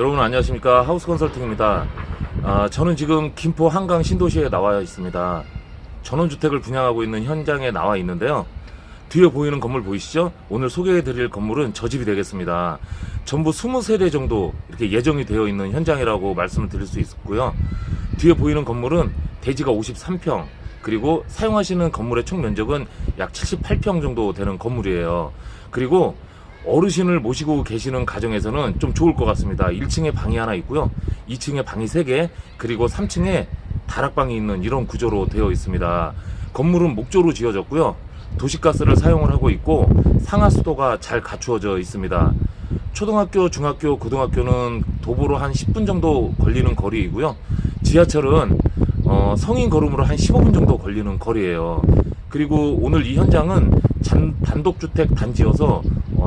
여러분 안녕하십니까 하우스 컨설팅입니다. 아, 저는 지금 김포 한강 신도시에 나와 있습니다. 전원주택을 분양하고 있는 현장에 나와 있는데요. 뒤에 보이는 건물 보이시죠? 오늘 소개해 드릴 건물은 저 집이 되겠습니다. 전부 20세대 정도 이렇게 예정이 되어 있는 현장이라고 말씀을 드릴 수 있고요. 뒤에 보이는 건물은 대지가 53평 그리고 사용하시는 건물의 총 면적은 약 78평 정도 되는 건물이에요. 그리고 어르신을 모시고 계시는 가정에서는 좀 좋을 것 같습니다. 1층에 방이 하나 있고요. 2층에 방이 3개, 그리고 3층에 다락방이 있는 이런 구조로 되어 있습니다. 건물은 목조로 지어졌고요. 도시가스를 사용을 하고 있고 상하수도가 잘 갖추어져 있습니다. 초등학교, 중학교, 고등학교는 도보로 한 10분 정도 걸리는 거리이고요. 지하철은 어, 성인 걸음으로 한 15분 정도 걸리는 거리예요. 그리고 오늘 이 현장은 잔, 단독주택 단지여서 어,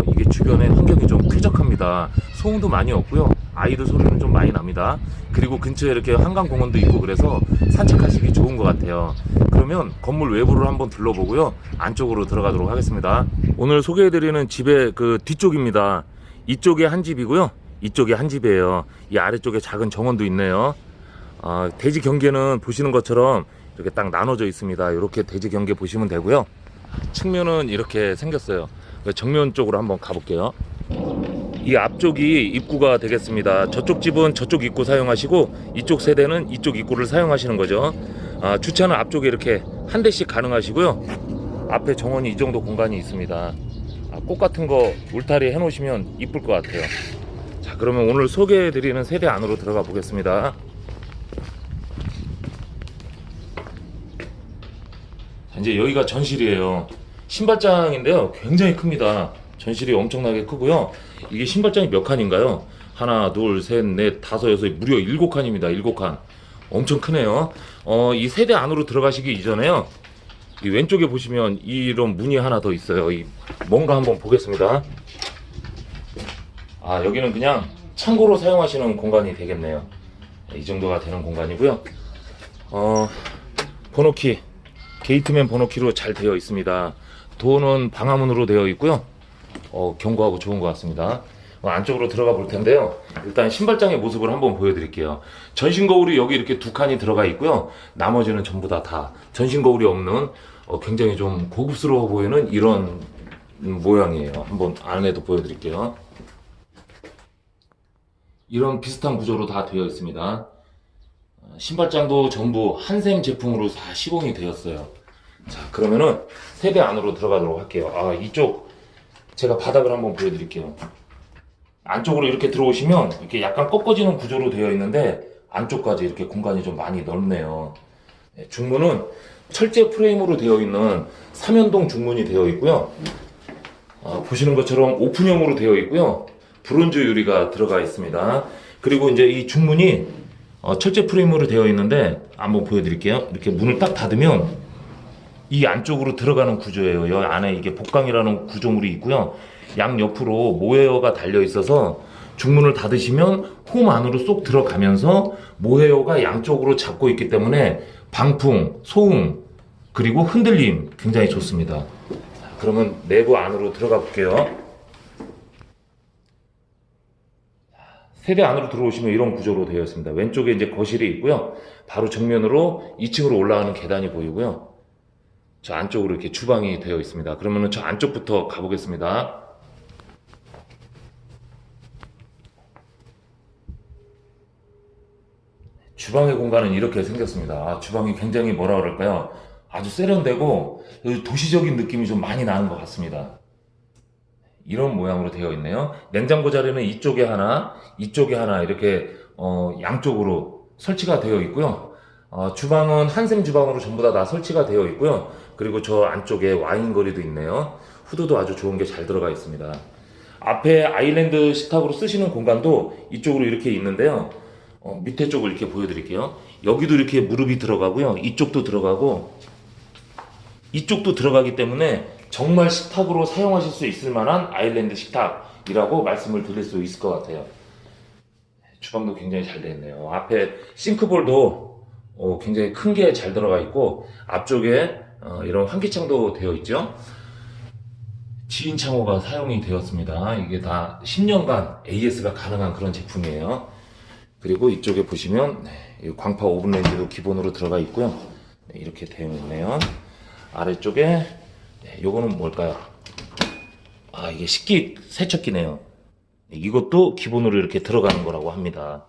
이게 주변에 환경이 좀 쾌적합니다. 소음도 많이 없고요. 아이들 소리는 좀 많이 납니다. 그리고 근처에 이렇게 한강공원도 있고 그래서 산책하시기 좋은 것 같아요. 그러면 건물 외부를 한번 둘러보고요. 안쪽으로 들어가도록 하겠습니다. 오늘 소개해드리는 집의 그 뒤쪽입니다. 이쪽에 한 집이고요. 이쪽에 한 집이에요. 이 아래쪽에 작은 정원도 있네요. 아, 대지 경계는 보시는 것처럼 이렇게 딱 나눠져 있습니다. 이렇게 대지 경계 보시면 되고요. 측면은 이렇게 생겼어요. 정면 쪽으로 한번 가볼게요. 이 앞쪽이 입구가 되겠습니다. 저쪽 집은 저쪽 입구 사용하시고 이쪽 세대는 이쪽 입구를 사용하시는 거죠. 아, 주차는 앞쪽에 이렇게 한 대씩 가능하시고요. 앞에 정원이 이 정도 공간이 있습니다. 아, 꽃 같은 거 울타리 해 놓으시면 이쁠 것 같아요. 자, 그러면 오늘 소개해 드리는 세대 안으로 들어가 보겠습니다. 자, 이제 여기가 전실이에요. 신발장인데요. 굉장히 큽니다. 전실이 엄청나게 크고요. 이게 신발장이 몇 칸인가요? 하나, 둘, 셋, 넷, 다섯, 여섯, 무려 일곱 칸입니다. 일곱 칸. 엄청 크네요. 어, 이 세대 안으로 들어가시기 이전에요. 이 왼쪽에 보시면 이런 문이 하나 더 있어요. 이 뭔가 한번 보겠습니다. 아, 여기는 그냥 창고로 사용하시는 공간이 되겠네요. 이 정도가 되는 공간이고요. 어, 번호키, 게이트맨 번호키로 잘 되어 있습니다. 도어는 방화문으로 되어 있고요. 어, 견고하고 좋은 것 같습니다. 어, 안쪽으로 들어가 볼 텐데요. 일단 신발장의 모습을 한번 보여드릴게요. 전신 거울이 여기 이렇게 두 칸이 들어가 있고요. 나머지는 전부 다 다 전신 거울이 없는 어, 굉장히 좀 고급스러워 보이는 이런 음, 모양이에요. 한번 안에도 보여드릴게요. 이런 비슷한 구조로 다 되어 있습니다. 어, 신발장도 전부 한샘 제품으로 다 시공이 되었어요. 자, 그러면은 세대 안으로 들어가도록 할게요. 아, 이쪽 제가 바닥을 한번 보여드릴게요. 안쪽으로 이렇게 들어오시면 이렇게 약간 꺾어지는 구조로 되어 있는데 안쪽까지 이렇게 공간이 좀 많이 넓네요. 네, 중문은 철제 프레임으로 되어 있는 삼연동 중문이 되어 있고요. 아, 보시는 것처럼 오픈형으로 되어 있고요. 브론즈 유리가 들어가 있습니다. 그리고 이제 이 중문이 어, 철제 프레임으로 되어 있는데 한번 보여드릴게요. 이렇게 문을 딱 닫으면 이 안쪽으로 들어가는 구조예요. 여 안에 이게 복강이라는 구조물이 있고요. 양 옆으로 모헤어가 달려 있어서 중문을 닫으시면 홈 안으로 쏙 들어가면서 모헤어가 양쪽으로 잡고 있기 때문에 방풍, 소음, 그리고 흔들림 굉장히 좋습니다. 자, 그러면 내부 안으로 들어가 볼게요. 세대 안으로 들어오시면 이런 구조로 되어 있습니다. 왼쪽에 이제 거실이 있고요. 바로 정면으로 2층으로 올라가는 계단이 보이고요. 저 안쪽으로 이렇게 주방이 되어 있습니다. 그러면은 저 안쪽부터 가보겠습니다. 주방의 공간은 이렇게 생겼습니다. 아, 주방이 굉장히 뭐라 그럴까요? 아주 세련되고 도시적인 느낌이 좀 많이 나는 것 같습니다. 이런 모양으로 되어 있네요. 냉장고 자리는 이쪽에 하나, 이쪽에 하나 이렇게 어, 양쪽으로 설치가 되어 있고요. 어, 주방은 한샘 주방으로 전부 다, 다 설치가 되어 있고요. 그리고 저 안쪽에 와인 거리도 있네요. 후드도 아주 좋은 게 잘 들어가 있습니다. 앞에 아일랜드 식탁으로 쓰시는 공간도 이쪽으로 이렇게 있는데요. 어, 밑에 쪽을 이렇게 보여드릴게요. 여기도 이렇게 무릎이 들어가고요. 이쪽도 들어가고 이쪽도 들어가기 때문에 정말 식탁으로 사용하실 수 있을 만한 아일랜드 식탁이라고 말씀을 드릴 수 있을 것 같아요. 주방도 굉장히 잘 되어 있네요. 앞에 싱크볼도 어, 굉장히 큰 게 잘 들어가 있고 앞쪽에 어, 이런 환기창도 되어 있죠. 지인 창호가 사용이 되었습니다. 이게 다 10년간 AS가 가능한 그런 제품이에요. 그리고 이쪽에 보시면 네, 이 광파 오븐 레인지도 기본으로 들어가 있고요. 네, 이렇게 되어 있네요. 아래쪽에 네, 요거는 뭘까요? 아 이게 식기 세척기네요. 네, 이것도 기본으로 이렇게 들어가는 거라고 합니다.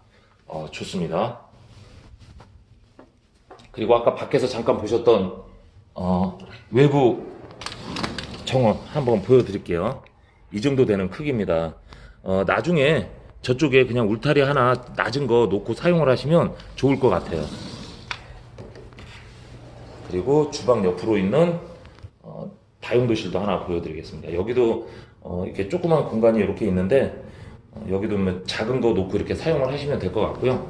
어, 좋습니다. 그리고 아까 밖에서 잠깐 보셨던 어, 외부 정원 한번 보여드릴게요. 이 정도 되는 크기입니다. 어, 나중에 저쪽에 그냥 울타리 하나 낮은 거 놓고 사용을 하시면 좋을 것 같아요. 그리고 주방 옆으로 있는 어, 다용도실도 하나 보여드리겠습니다. 여기도 어, 이렇게 조그만 공간이 이렇게 있는데 어, 여기도 뭐 작은 거 놓고 이렇게 사용을 하시면 될 것 같고요.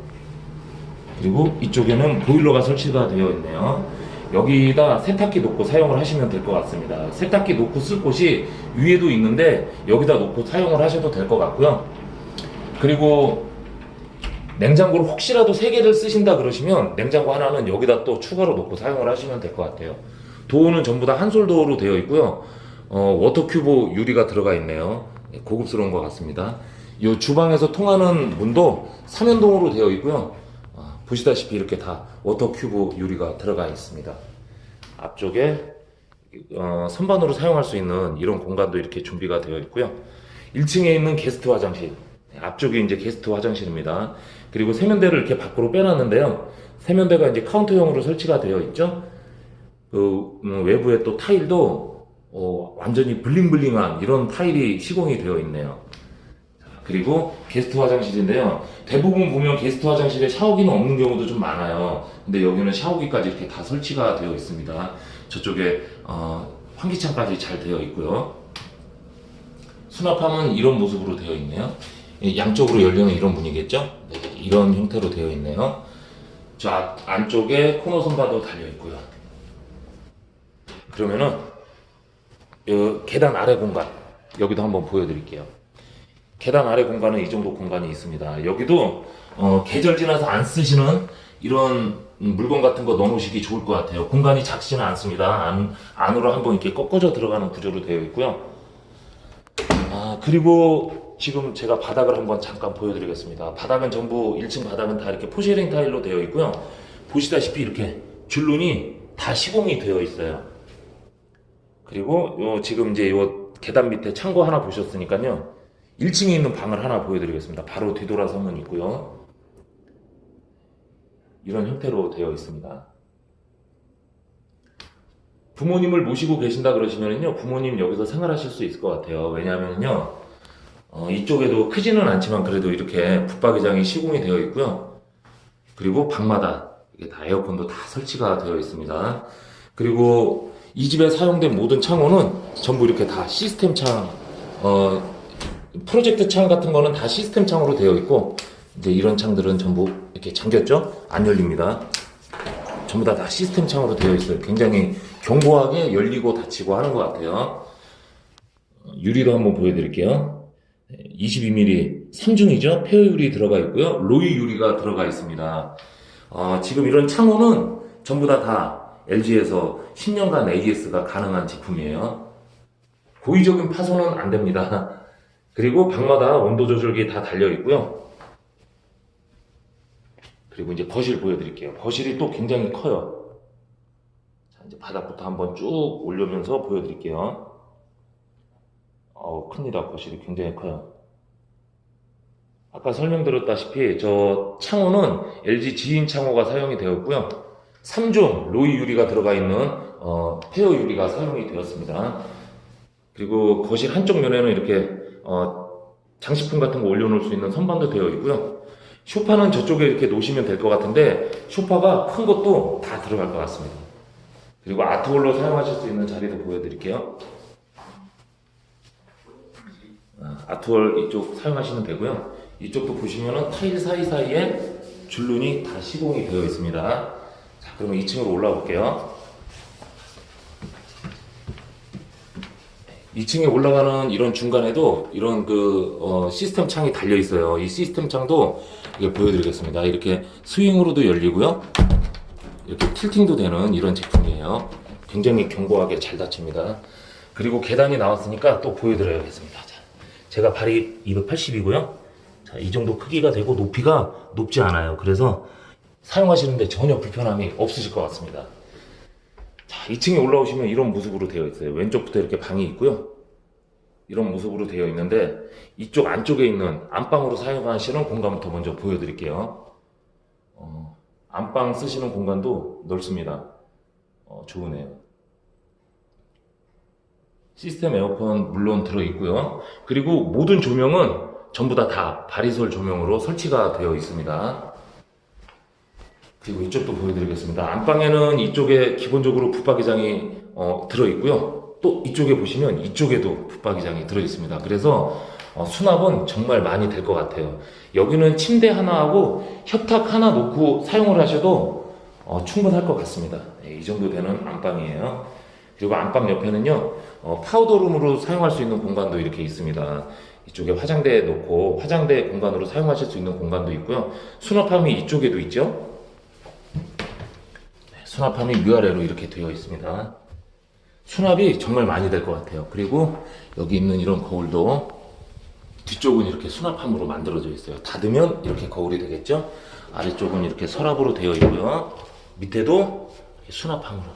그리고 이쪽에는 보일러가 설치가 되어 있네요. 여기다 세탁기 놓고 사용을 하시면 될 것 같습니다. 세탁기 놓고 쓸 곳이 위에도 있는데 여기다 놓고 사용을 하셔도 될 것 같고요. 그리고 냉장고를 혹시라도 세 개를 쓰신다 그러시면 냉장고 하나는 여기다 또 추가로 놓고 사용을 하시면 될 것 같아요. 도어는 전부 다 한솔 도어로 되어 있고요. 어, 워터큐브 유리가 들어가 있네요. 예, 고급스러운 것 같습니다. 이 주방에서 통하는 문도 삼연동으로 되어 있고요. 아, 보시다시피 이렇게 다 워터큐브 유리가 들어가 있습니다. 앞쪽에 어, 선반으로 사용할 수 있는 이런 공간도 이렇게 준비가 되어 있고요. 1층에 있는 게스트 화장실, 네, 앞쪽에 이제 게스트 화장실입니다. 그리고 세면대를 이렇게 밖으로 빼놨는데요. 세면대가 이제 카운터형으로 설치가 되어 있죠. 그 음, 외부에 또 타일도 어, 완전히 블링블링한 이런 타일이 시공이 되어 있네요. 자, 그리고 게스트 화장실인데요. 대부분 보면 게스트 화장실에 샤워기는 없는 경우도 좀 많아요. 근데 여기는 샤워기까지 이렇게 다 설치가 되어 있습니다. 저쪽에 어, 환기창까지 잘 되어 있고요. 수납함은 이런 모습으로 되어 있네요. 이 양쪽으로 열리는 이런 문이겠죠? 네, 이런 형태로 되어 있네요. 저 앞- 안쪽에 코너 선반도 달려 있고요. 그러면은 요 계단 아래 공간 여기도 한번 보여드릴게요. 계단 아래 공간은 이 정도 공간이 있습니다. 여기도 어, 계절 지나서 안 쓰시는 이런 음, 물건 같은 거 넣어놓으시기 좋을 것 같아요. 공간이 작지는 않습니다. 안, 안으로 한번 이렇게 꺾어져 들어가는 구조로 되어 있고요. 아, 그리고 지금 제가 바닥을 한번 잠깐 보여드리겠습니다. 바닥은 전부 1층 바닥은 다 이렇게 포쉐링 타일로 되어 있고요. 보시다시피 이렇게 줄눈이 다 시공이 되어 있어요. 그리고 요 지금 이제 요 계단 밑에 창고 하나 보셨으니까요. 1층에 있는 방을 하나 보여드리겠습니다. 바로 뒤돌아서면 있고요. 이런 형태로 되어 있습니다. 부모님을 모시고 계신다 그러시면요. 부모님 여기서 생활하실 수 있을 것 같아요. 왜냐하면요. 어, 이쪽에도 크지는 않지만 그래도 이렇게 붙박이장이 시공이 되어 있고요. 그리고 방마다 이게 다 에어컨도 다 설치가 되어 있습니다. 그리고 이 집에 사용된 모든 창호는 전부 이렇게 다 시스템 창, 어, 프로젝트 창 같은 거는 다 시스템 창으로 되어 있고, 이제 이런 창들은 전부 이렇게 잠겼죠? 안 열립니다. 전부 다, 다 시스템 창으로 되어 있어요. 굉장히 견고하게 열리고 닫히고 하는 것 같아요. 어, 유리도 한번 보여드릴게요. 22mm 3중이죠. 페어 유리 들어가 있고요. 로이 유리가 들어가 있습니다. 어, 지금 이런 창호는 전부 다 다 LG에서 10년간 AS가 가능한 제품이에요. 고의적인 파손은 안 됩니다. 그리고 방마다 온도 조절기 다 달려 있고요. 그리고 이제 거실 보여드릴게요. 거실이 또 굉장히 커요. 자, 이제 바닥부터 한번 쭉 올려면서 보여드릴게요. 어우, 큽니다. 거실이 굉장히 커요. 아까 설명드렸다시피 저 창호는 LG 지인 창호가 사용이 되었고요. 3중 로이 유리가 들어가 있는 어, 페어 유리가 사용이 되었습니다. 그리고 거실 한쪽 면에는 이렇게 어, 장식품 같은 거 올려놓을 수 있는 선반도 되어 있고요. 소파는 저쪽에 이렇게 놓으시면 될 것 같은데 소파가 큰 것도 다 들어갈 것 같습니다. 그리고 아트홀로 사용하실 수 있는 자리도 보여드릴게요. 아, 아트월 이쪽 사용하시면 되고요. 이쪽도 보시면은 타일 사이사이에 줄눈이 다 시공이 되어 있습니다. 자, 그러면 2층으로 올라가 볼게요. 2층에 올라가는 이런 중간에도 이런 그 어, 시스템 창이 달려 있어요. 이 시스템 창도 이게 보여드리겠습니다. 이렇게 스윙으로도 열리고요. 이렇게 틸팅도 되는 이런 제품이에요. 굉장히 견고하게 잘 닫힙니다. 그리고 계단이 나왔으니까 또 보여드려야겠습니다. 자, 제가 발이 280이고요. 자, 이 정도 크기가 되고 높이가 높지 않아요. 그래서 사용하시는데 전혀 불편함이 없으실 것 같습니다. 자, 2층에 올라오시면 이런 모습으로 되어 있어요. 왼쪽부터 이렇게 방이 있고요. 이런 모습으로 되어 있는데 이쪽 안쪽에 있는 안방으로 사용하시는 공간부터 먼저 보여드릴게요. 어, 안방 쓰시는 공간도 넓습니다. 어, 좋으네요. 시스템 에어컨 물론 들어 있고요. 그리고 모든 조명은 전부 다, 다 바리솔 조명으로 설치가 되어 있습니다. 그리고 이쪽도 보여드리겠습니다. 안방에는 이쪽에 기본적으로 붙박이장이 어, 들어 있고요. 또 이쪽에 보시면 이쪽에도 붙박이장이 들어 있습니다. 그래서 어, 수납은 정말 많이 될 것 같아요. 여기는 침대 하나하고 협탁 하나 놓고 사용을 하셔도 어, 충분할 것 같습니다. 네, 이 정도 되는 안방이에요. 그리고 안방 옆에는요, 어, 파우더룸으로 사용할 수 있는 공간도 이렇게 있습니다. 이쪽에 화장대 놓고 화장대 공간으로 사용하실 수 있는 공간도 있고요. 수납함이 이쪽에도 있죠. 네, 수납함이 위아래로 이렇게 되어 있습니다. 수납이 정말 많이 될 것 같아요. 그리고 여기 있는 이런 거울도 뒤쪽은 이렇게 수납함으로 만들어져 있어요. 닫으면 이렇게 거울이 되겠죠? 아래쪽은 이렇게 서랍으로 되어 있고요. 밑에도 수납함으로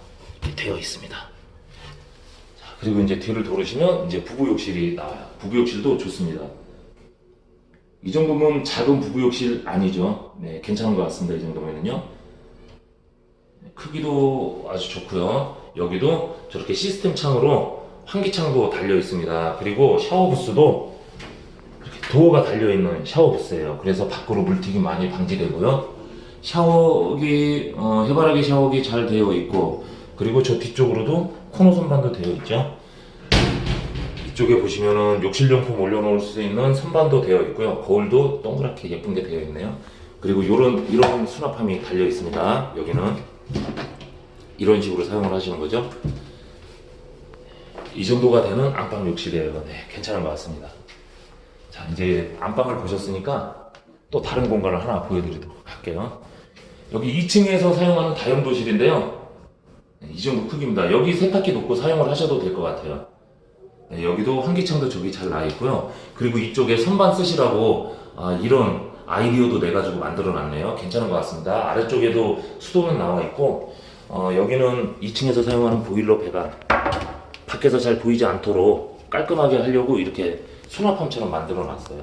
이렇게 되어 있습니다. 자, 그리고 이제 뒤를 돌으시면 이제 부부욕실이 나와요. 부부욕실도 좋습니다. 이 정도면 작은 부부욕실 아니죠? 네, 괜찮은 것 같습니다. 이 정도면은요. 크기도 아주 좋고요. 여기도 저렇게 시스템 창으로 환기창도 달려 있습니다. 그리고 샤워 부스도 이렇게 도어가 달려 있는 샤워 부스예요. 그래서 밖으로 물튀기 많이 방지되고요. 샤워기 어, 해바라기 샤워기 잘 되어 있고 그리고 저 뒤쪽으로도 코너 선반도 되어 있죠. 이쪽에 보시면은 욕실용품 올려놓을 수 있는 선반도 되어 있고요. 거울도 동그랗게 예쁜 게 되어 있네요. 그리고 이런 이런 수납함이 달려 있습니다. 여기는 이런 식으로 사용을 하시는 거죠. 이 정도가 되는 안방 욕실이에요. 네, 괜찮은 것 같습니다. 자, 이제 안방을 보셨으니까 또 다른 공간을 하나 보여드리도록 할게요. 여기 2층에서 사용하는 다용도실인데요. 네, 이 정도 크기입니다. 여기 세탁기 놓고 사용을 하셔도 될 것 같아요. 네, 여기도 환기창도 저기 잘 나 있고요. 그리고 이쪽에 선반 쓰시라고 아, 이런 아이디어도 내가지고 만들어 놨네요. 괜찮은 것 같습니다. 아래쪽에도 수도는 나와 있고, 어, 여기는 2층에서 사용하는 보일러 배관. 밖에서 잘 보이지 않도록 깔끔하게 하려고 이렇게 수납함처럼 만들어 놨어요.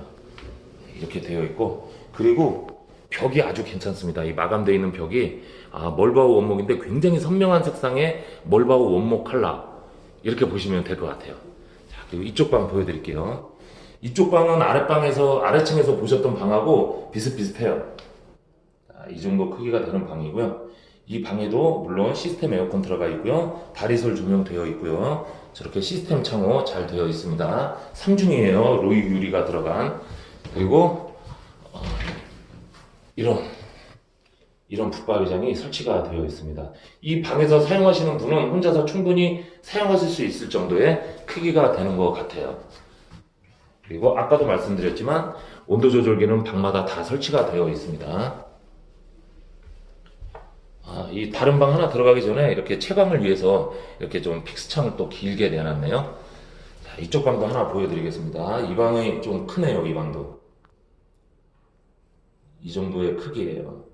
이렇게 되어 있고, 그리고 벽이 아주 괜찮습니다. 이 마감되어 있는 벽이, 아, 멀바우 원목인데 굉장히 선명한 색상의 멀바우 원목 컬러. 이렇게 보시면 될 것 같아요. 자, 그리고 이쪽 방 보여드릴게요. 이쪽 방은 아랫방에서 아래층에서 보셨던 방하고 비슷비슷해요. 자, 이 정도 크기가 되는 방이고요. 이 방에도 물론 시스템 에어컨 들어가 있고요. 다리솔 조명 되어 있고요. 저렇게 시스템 창호 잘 되어 있습니다. 3중이에요. 로이 유리가 들어간. 그리고 어, 이런 이런 붙박이장이 설치가 되어 있습니다. 이 방에서 사용하시는 분은 혼자서 충분히 사용하실 수 있을 정도의 크기가 되는 것 같아요. 그리고 아까도 말씀드렸지만 온도 조절기는 방마다 다 설치가 되어 있습니다. 아, 이 다른 방 하나 들어가기 전에 이렇게 채광을 위해서 이렇게 좀 픽스창을 또 길게 내놨네요. 자, 이쪽 방도 하나 보여드리겠습니다. 이 방이 좀 크네요, 이 방도. 이 정도의 크기예요.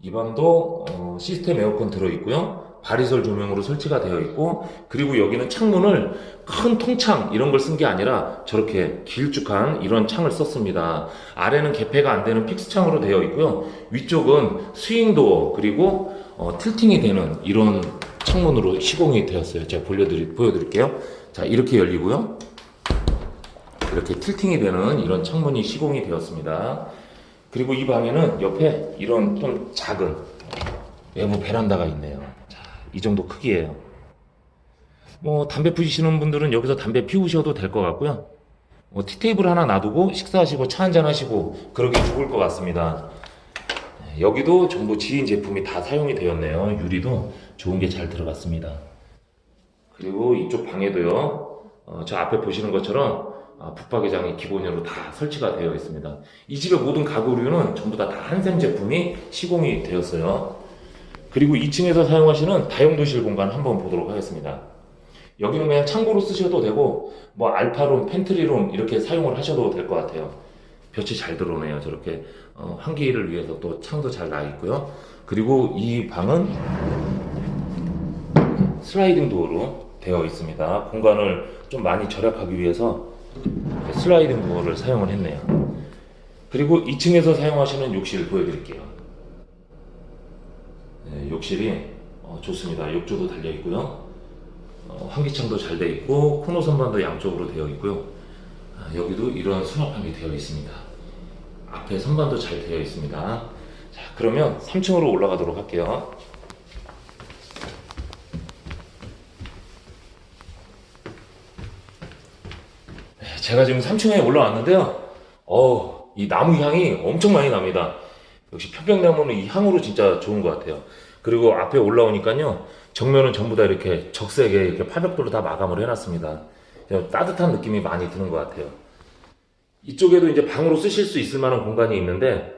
이 방도 어, 시스템 에어컨 들어있고요. 바리솔 조명으로 설치가 되어 있고 그리고 여기는 창문을 큰 통창 이런 걸 쓴 게 아니라 저렇게 길쭉한 이런 창을 썼습니다. 아래는 개폐가 안 되는 픽스 창으로 되어 있고요. 위쪽은 스윙도어 그리고 어, 틸팅이 되는 이런 창문으로 시공이 되었어요. 제가 보여드리, 보여드릴게요. 자 이렇게 열리고요. 이렇게 틸팅이 되는 이런 창문이 시공이 되었습니다. 그리고 이 방에는 옆에 이런 좀 작은 외부 베란다가 있네요. 자, 이 정도 크기예요. 뭐 담배 피우시는 분들은 여기서 담배 피우셔도 될 것 같고요. 뭐 티테이블 하나 놔두고 식사하시고 차 한잔 하시고 그러기 좋을 것 같습니다. 네, 여기도 전부 지인 제품이 다 사용이 되었네요. 유리도 좋은 게 잘 들어갔습니다. 그리고 이쪽 방에도요. 어, 저 앞에 보시는 것처럼 아, 붙박이장이 기본으로 다 설치가 되어 있습니다. 이 집의 모든 가구류는 전부 다, 다 한샘 제품이 시공이 되었어요. 그리고 2층에서 사용하시는 다용도실 공간 한번 보도록 하겠습니다. 여기는 그냥 창고로 쓰셔도 되고 뭐 알파룸, 팬트리룸 이렇게 사용을 하셔도 될 것 같아요. 볕이 잘 들어오네요. 저렇게 어, 환기를 위해서 또 창도 잘 나 있고요. 그리고 이 방은 슬라이딩 도어로 되어 있습니다. 공간을 좀 많이 절약하기 위해서 슬라이딩 도어를 사용을 했네요. 그리고 2층에서 사용하시는 욕실 보여드릴게요. 네, 욕실이 어, 좋습니다. 욕조도 달려 있고요. 어, 환기창도 잘 되어 있고 코너 선반도 양쪽으로 되어 있고요. 아, 여기도 이런 수납함이 되어 있습니다. 앞에 선반도 잘 되어 있습니다. 자, 그러면 3층으로 올라가도록 할게요. 네, 제가 지금 3층에 올라왔는데요. 어, 이 나무 향이 엄청 많이 납니다. 역시 편백나무는 이 향으로 진짜 좋은 것 같아요. 그리고 앞에 올라오니까요. 정면은 전부 다 이렇게 적색에 이렇게 파벽돌로 다 마감을 해놨습니다. 따뜻한 느낌이 많이 드는 것 같아요. 이쪽에도 이제 방으로 쓰실 수 있을 만한 공간이 있는데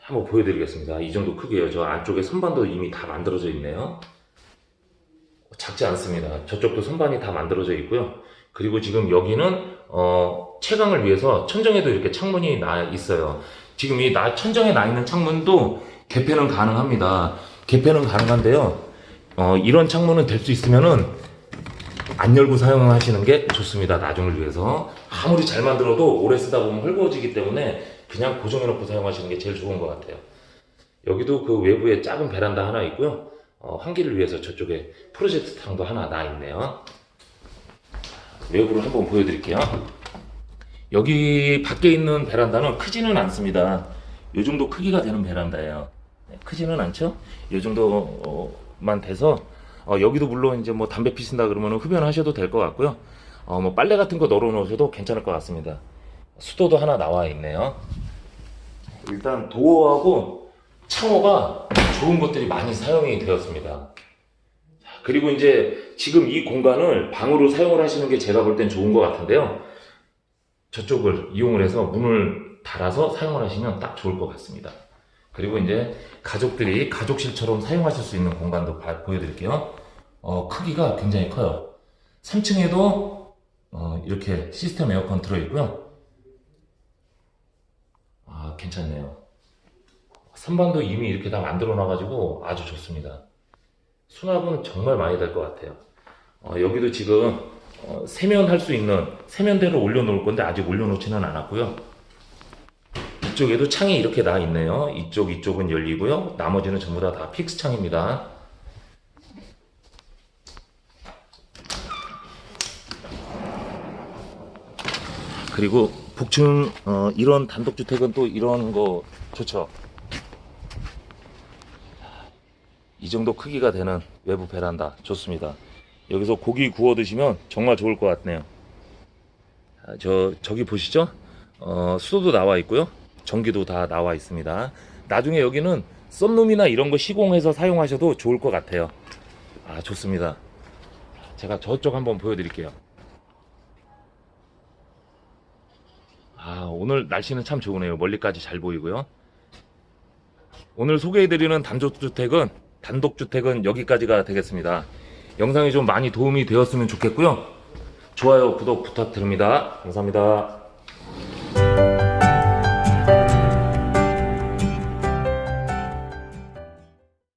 한번 보여드리겠습니다. 이 정도 크기예요. 저 안쪽에 선반도 이미 다 만들어져 있네요. 작지 않습니다. 저쪽도 선반이 다 만들어져 있고요. 그리고 지금 여기는 어, 채광을 위해서 천정에도 이렇게 창문이 나 있어요. 지금 이 나, 천정에 나 있는 창문도 개폐는 가능합니다. 개폐는 가능한데요. 어, 이런 창문은 될 수 있으면은 안 열고 사용하시는 게 좋습니다. 나중을 위해서. 아무리 잘 만들어도 오래 쓰다 보면 헐거워지기 때문에 그냥 고정해놓고 사용하시는 게 제일 좋은 것 같아요. 여기도 그 외부에 작은 베란다 하나 있고요. 어, 환기를 위해서 저쪽에 프로젝트 탕도 하나 나 있네요. 외부를 한번 보여드릴게요. 여기 밖에 있는 베란다는 크지는 않습니다. 이 정도 크기가 되는 베란다예요. 네, 크지는 않죠? 이 정도만 돼서 어, 여기도 물론 이제 뭐 담배 피신다 그러면 흡연하셔도 될 것 같고요. 어, 뭐 빨래 같은 거 널어 놓으셔도 괜찮을 것 같습니다. 수도도 하나 나와 있네요. 일단 도어하고 창호가 좋은 것들이 많이 사용이 되었습니다. 그리고 이제 지금 이 공간을 방으로 사용을 하시는 게 제가 볼 땐 좋은 것 같은데요. 저쪽을 이용을 해서 문을 달아서 사용을 하시면 딱 좋을 것 같습니다. 그리고 이제 가족들이 가족실처럼 사용하실 수 있는 공간도 봐- 보여드릴게요. 어, 크기가 굉장히 커요. 3층에도 어, 이렇게 시스템 에어컨 들어있고요. 아, 괜찮네요. 선반도 이미 이렇게 다 만들어 놔가지고 아주 좋습니다. 수납은 정말 많이 될 것 같아요. 어, 여기도 지금 어, 세면할 수 있는 세면대를 올려놓을 건데 아직 올려놓지는 않았고요. 이쪽에도 창이 이렇게 나 있네요. 이쪽 이쪽은 열리고요. 나머지는 전부 다 다 픽스 창입니다. 그리고 복층 어, 이런 단독주택은 또 이런 거 좋죠. 이 정도 크기가 되는 외부 베란다 좋습니다. 여기서 고기 구워 드시면 정말 좋을 것 같네요. 아, 저 저기 보시죠? 어, 수도도 나와 있고요. 전기도 다 나와 있습니다. 나중에 여기는 썸룸이나 이런 거 시공해서 사용하셔도 좋을 것 같아요. 아 좋습니다. 제가 저쪽 한번 보여드릴게요. 아 오늘 날씨는 참 좋으네요. 멀리까지 잘 보이고요. 오늘 소개해드리는 단독주택은 단독주택은 여기까지가 되겠습니다. 영상이 좀 많이 도움이 되었으면 좋겠고요. 좋아요, 구독 부탁드립니다. 감사합니다.